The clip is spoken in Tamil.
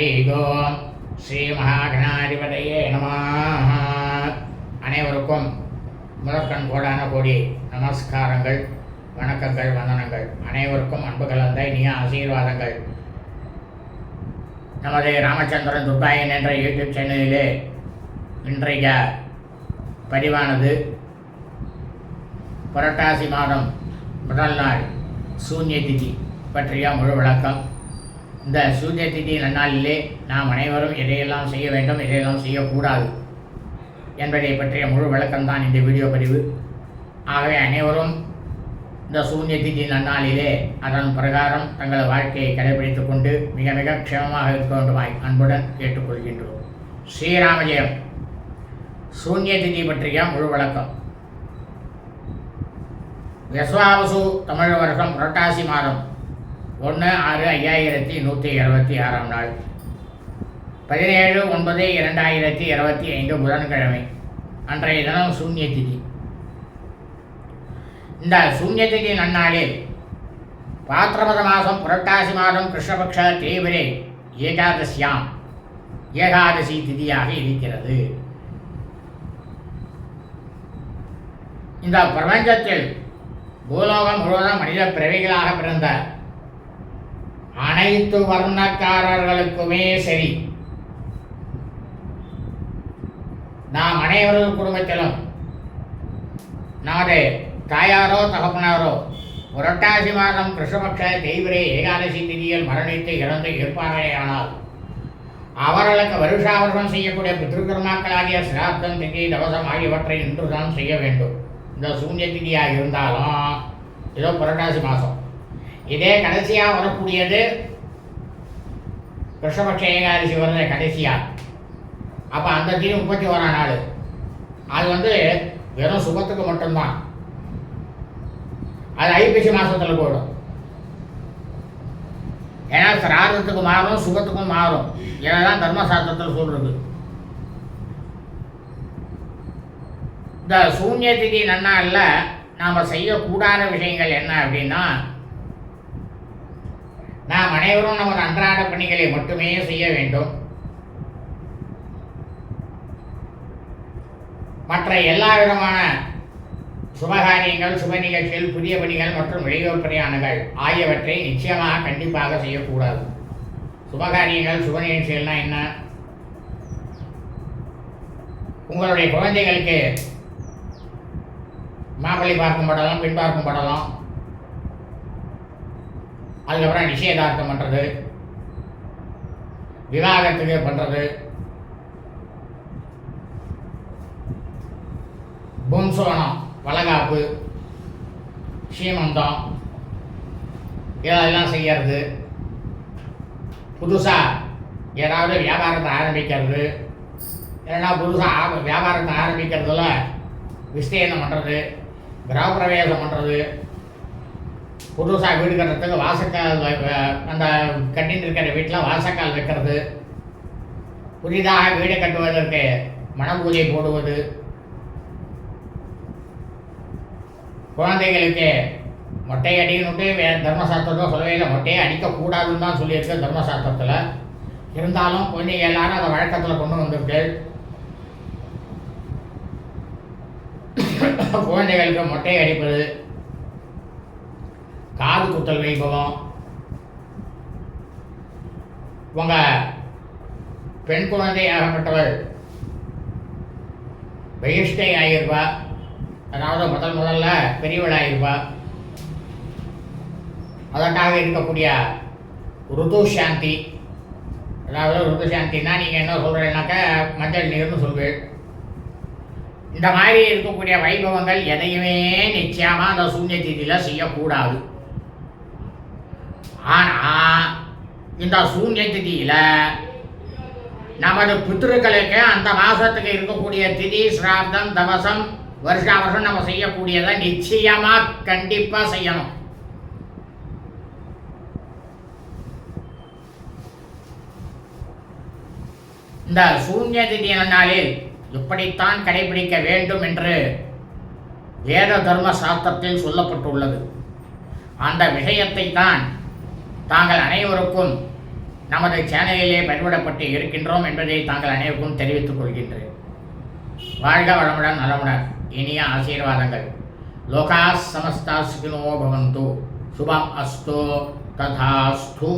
ஹரிகோ ஸ்ரீ மகாகணாதிபதியே நம. அனைவருக்கும் முதற்கண் கோடான கோடி நமஸ்காரங்கள் வணக்கங்கள் வந்தனங்கள். அனைவருக்கும் அன்பு கலந்த இனிய ஆசீர்வாதங்கள். நமது ராமச்சந்திரன் துப்பாயன் என்ற யூடியூப் சேனலிலே இன்றைய பதிவானது புரட்டாசி மாதம் முதல் நாள் சூன்ய திதி பற்றிய முழு விளக்கம். இந்த சூரிய திதி நன்னாளிலே நாம் அனைவரும் எதையெல்லாம் செய்ய வேண்டும் எதையெல்லாம் செய்யக்கூடாது என்பதை பற்றிய முழு விளக்கம்தான் இந்த வீடியோ பதிவு. ஆகவே அனைவரும் இந்த சூன்ய திதி நன்னாளிலே அதன் பிரகாரம் தங்கள் வாழ்க்கையை கடைபிடித்துக் கொண்டு மிக மிக க்ஷேமமாக இருக்க வேண்டுமாய் அன்புடன் கேட்டுக்கொள்கின்றோம். ஸ்ரீராமஜெயம். சூன்ய திதி பற்றிய முழு விளக்கம். விஸ்வாவசு தமிழ் வருஷம் புரட்டாசி மாதம். ஒன்று ஆறு ஐயாயிரத்தி நூற்றி இருபத்தி ஆறாம் நாள். பதினேழு ஒன்பது இரண்டாயிரத்தி இருபத்தி ஐந்து புதன்கிழமை. அன்றைய தினம் சூன்ய திதி. இந்த சூன்ய திதி நன்னாளில் பாத்திரபத மாதம் புரட்டாசி மாதம் கிருஷ்ணபக்ஷ தேவரே ஏகாதசியாம். ஏகாதசி திதியாக இருக்கிறது. இந்த பிரபஞ்சத்தில் பூலோகம் முழுவதும் மனித பிறவிகளாக பிறந்த அனைத்து வர்ணக்காரர்களுக்குமே சரி. நாம் அனைவரும் குடும்பத்திலும் நமது தாயாரோ தகப்பனாரோ புரட்டாசி மாதம் கிருஷ்ணபக்ஷ தெய்வரே ஏகாதசி திதியில் மரணித்து இறந்து இருப்பார்களேயானால் அவர்களுக்கு வருஷா வருஷம் செய்யக்கூடிய பித்ருக்கர்மாக்களாகிய சிராத்தம் திதி தவசம் ஆகியவற்றை இன்றுதான் செய்ய வேண்டும். இந்த சூன்ய திதியாக இருந்தாலும் இதோ புரட்டாசி மாதம். இதே கடைசியாக வரக்கூடியது கிருஷ்ணபட்ச ஏகாதசி வருது கடைசியாக அப்போ அந்த தீ முப்பத்தி ஓராம் நாள். அது வந்து வெறும் சுபத்துக்கு மட்டும்தான். அது ஐப்பசி மாதத்தில் போயிடும். ஏன்னா சிராதத்துக்கு மாறும் சுகத்துக்கும் மாறும். இதெல்லாம் தர்மசாஸ்திரத்தில் சொல்றது. இந்த சூன்ய திதி நன்னாளில் நாம் செய்யக்கூடாத விஷயங்கள் என்ன அப்படின்னா அனைவரும் நமது அன்றாட பணிகளை மட்டுமே செய்ய வேண்டும். மற்ற எல்லா விதமான சுபகாரியங்கள் சுப நிகழ்ச்சிகள் புதிய பணிகள் மற்றும் வெளியூர் பிரயாணங்கள் ஆகியவற்றை நிச்சயமாக கண்டிப்பாக செய்யக்கூடாது. சுபகாரியங்கள் சுப நிகழ்ச்சிகள்னா என்ன? உங்களுடைய குழந்தைகளுக்கு மாப்பிள்ளை பார்க்கும் படலாம் பின் பார்க்கும் படலாம் அதுக்கப்புறம் நிச்சயதார்த்தம் பண்ணுறது விவாகத்துக்கு பண்ணுறது பும்சோனம் வளகாப்பு சீமந்தம் இதெல்லாம் செய்யறது. புதுசாக ஏதாவது வியாபாரத்தை ஆரம்பிக்கிறது. இல்லைன்னா புதுசாக வியாபாரத்தை ஆரம்பிக்கிறதுல விஸ்தீர்ணம் பண்ணுறது கிரகப்பிரவேசம் பண்ணுறது புதுசாக வீடு கட்டுறதுக்கு வாசக்கால் அந்த கட்டின்னு இருக்கிற வீட்டில் வாசக்கால் வைக்கிறது. புதிதாக வீடு கட்டுவதற்கு மணப்பூஜை போடுவது. குழந்தைகளுக்கு மொட்டை அடிக்கணுட்டு வே தர்மசாஸ்திரத்தில் சொல்லவே இல்லை. மொட்டையை அடிக்கக்கூடாதுன்னு தான் சொல்லியிருக்கு தர்மசாஸ்திரத்தில். இருந்தாலும் குழந்தைங்க எல்லாரும் அதை வழக்கத்தில் கொண்டு வந்திருக்கு குழந்தைகளுக்கு மொட்டை அடிப்பது காது குத்தல் வைபவம் உங்க பெண் குழந்தை ஆகப்பட்டவள் பகிஷ்டை ஆகியிருப்பா அதாவது முதல் முதல்ல பெரியவள் ஆகியிருப்பா அதற்காக இருக்கக்கூடிய ருது சாந்தி. அதாவது ருது சாந்தின்னா நீங்கள் என்ன சொல்கிறீங்கன்னாக்கா மஞ்சள் நீர்னு சொல்வேன் இந்த மாதிரி இருக்கக்கூடிய வைபவங்கள் எதையுமே நிச்சயமாக அந்த சூன்ய தீதியில் செய்யக்கூடாது. ஆனால் இந்த சூன்ய திதியில் நமது பித்திருக்களுக்கு அந்த மாசத்துக்கு இருக்கக்கூடிய திதி சிராப்தம் தவசம் வருஷா வருஷம் நம்ம செய்யக்கூடியதை நிச்சயமா கண்டிப்பா செய்யணும். இந்த சூன்ய திதி நாளில் இப்படித்தான் கடைபிடிக்க வேண்டும் என்று வேத தர்ம சாஸ்திரத்தில் சொல்லப்பட்டுள்ளது. அந்த விஷயத்தை தான் தாங்கள் அனைவருக்கும் நமது சேனலிலே பயன்படப்பட்டு இருக்கின்றோம் என்பதை தாங்கள் அனைவருக்கும் தெரிவித்துக் கொள்கின்றேன். வாழ்க வளமுடன் நலமுடன். இனிய ஆசீர்வாதங்கள். லோகா சமஸ்தா சுகினோ பவந்து. சுபம் அஸ்து. ததாஸ்து.